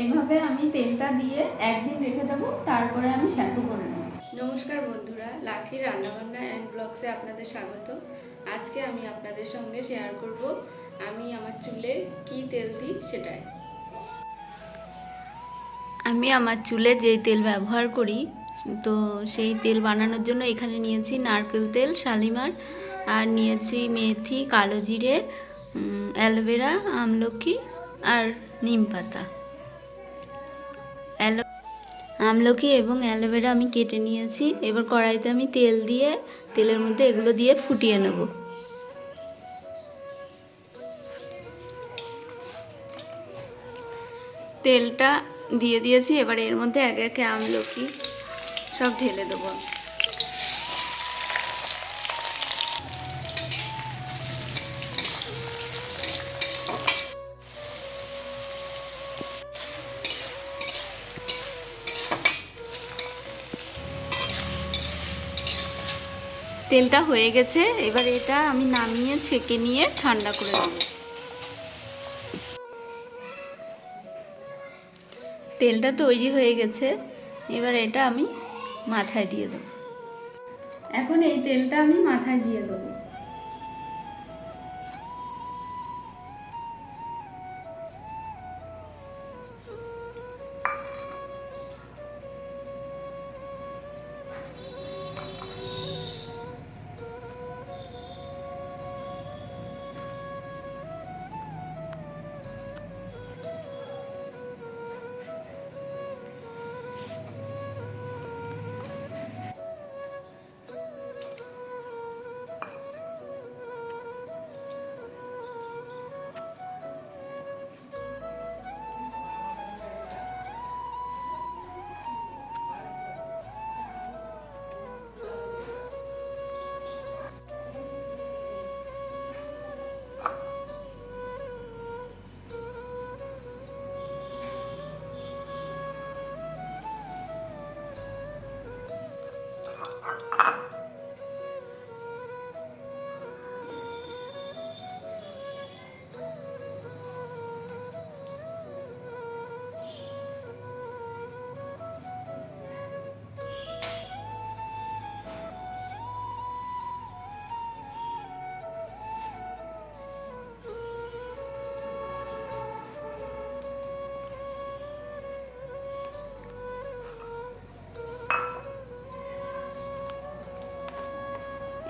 এভাবে আমি তেলটা দিয়ে একদিন রেখে দেবো, তারপরে আমি শ্যাম্পু করে নেব। নমস্কার বন্ধুরা, লাকি রান্নাবান্না অ্যান্ড ব্লগসে আপনাদের স্বাগত। আজকে আমি আপনাদের সঙ্গে শেয়ার করব আমি আমার চুলে কি তেল দিই সেটাই। আমি আমার চুলে যেই তেল ব্যবহার করি, তো সেই তেল বানানোর জন্য এখানে নিয়েছি নারকেল তেল, শালিমার, আর নিয়েছি মেথি, কালো জিরে অ্যালোভেরা, আমলকি, আর নিম পাতা। অ্যালো আমলকি এবং অ্যালোভেরা আমি কেটে নিয়েছি। এবার কড়াইতে আমি তেল দিয়ে, তেলের মধ্যে এগুলো দিয়ে ফুটিয়ে নেব। তেলটা দিয়ে দিয়েছি, এবার এর মধ্যে এক একে আমলকি সব ঢেলে দেবো। তেলটা হয়ে গেছে, এবার এটা আমি নামিয়ে ছেঁকে নিয়ে ঠান্ডা করে দেবো তেলটা তৈরি হয়ে গেছে, এবার এটা আমি মাথায় দিয়ে দেব। এখন এই তেলটা আমি মাথায় দিয়ে দেবো।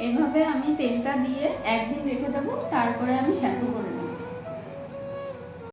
এভাবে আমি তেলটা দিয়ে একদিন রেখে দেবো তারপরে আমি শ্যাম্পু করে